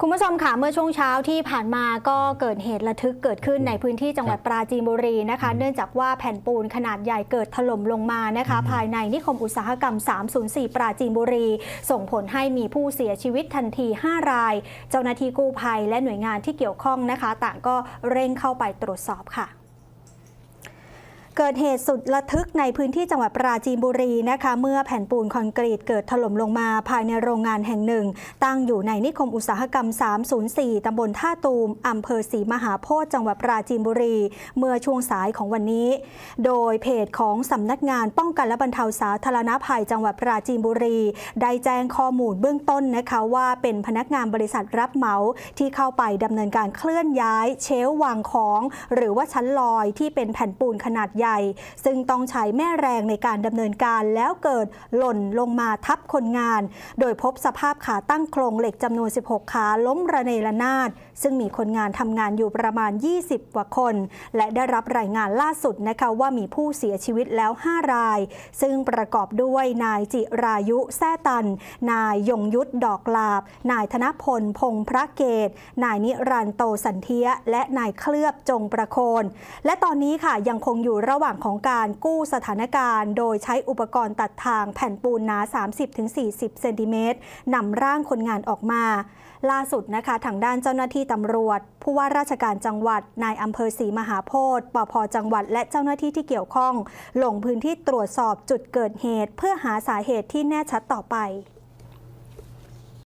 คุณผู้ชมค่ะเมื่อช่วงเช้าที่ผ่านมาก็เกิดเหตุระทึกเกิดขึ้นในพื้นที่จังหวัดปราจีนบุรีนะคะ เนื่องจากว่าแผ่นปูนขนาดใหญ่เกิดถล่มลงมานะคะ ภายในนิคมอุตสาหกรรม 304 ปราจีนบุรี ส่งผลให้มีผู้เสียชีวิตทันที 5 ราย เจ้าหน้าที่กู้ภัยและหน่วยงานที่เกี่ยวข้องนะคะ ต่างก็เร่งเข้าไปตรวจสอบค่ะ เกิดเหตุสุดระทึกในพื้นที่จังหวัดปราจีนบุรีนะคะเมื่อแผ่นปูนคอนกรีตเกิดถล่มลงมาภายในโรงงานแห่งหนึ่ง ตั้งอยู่ในนิคมอุตสาหกรรม 304 ตำบลท่าตูมอำเภอศรีมหาโพธิ์จังหวัดปราจีนบุรี เมื่อช่วงสายของวันนี้ โดยเพจของสำนักงานป้องกันและบรรเทาสาธารณภัยจังหวัดปราจีนบุรี ได้แจ้งข้อมูลเบื้องต้นนะคะว่าเป็นพนักงานบริษัทรับเหมาที่เข้าไปดำเนินการเคลื่อนย้าย เชลวางของ หรือว่าชั้นลอยที่เป็นแผ่นปูนขนาดใหญ่ซึ่งต้องใช้แม่แรงในการดำเนินการแล้วเกิดหล่นลงมาทับคนงาน โดยพบสภาพขาตั้งโครงเหล็กจำนวน 16 ขาล้มระเนระนาด ซึ่งมีคนงานทำงานอยู่ประมาณ 20 กว่าคน และได้รับรายงานล่าสุดนะคะว่ามีผู้เสียชีวิตแล้ว 5 ราย ซึ่งประกอบด้วยนายจิรายุแซ่ตัน นายยงยุทธดอกลาบ นายธนพล พงษ์พระเกต นายนิรันต์โตสันเทีย และนายเคลือบจงประโคน และตอนนี้ค่ะยังคงอยู่ระหว่างของการกู้สถานการณ์ โดยใช้อุปกรณ์ตัดทางแผ่นปูนหนา 30-40 เซนติเมตรนำร่างคนงานออกมา ล่าสุดนะคะทางด้านเจ้าหน้าที่ตำรวจ ผู้ว่าราชการจังหวัด นายอำเภอศรีมหาโพธิ์ปพจังหวัด และเจ้าหน้าที่ที่เกี่ยวข้อง ลงพื้นที่ตรวจสอบจุดเกิดเหตุ เพื่อหาสาเหตุที่แน่ชัดต่อไป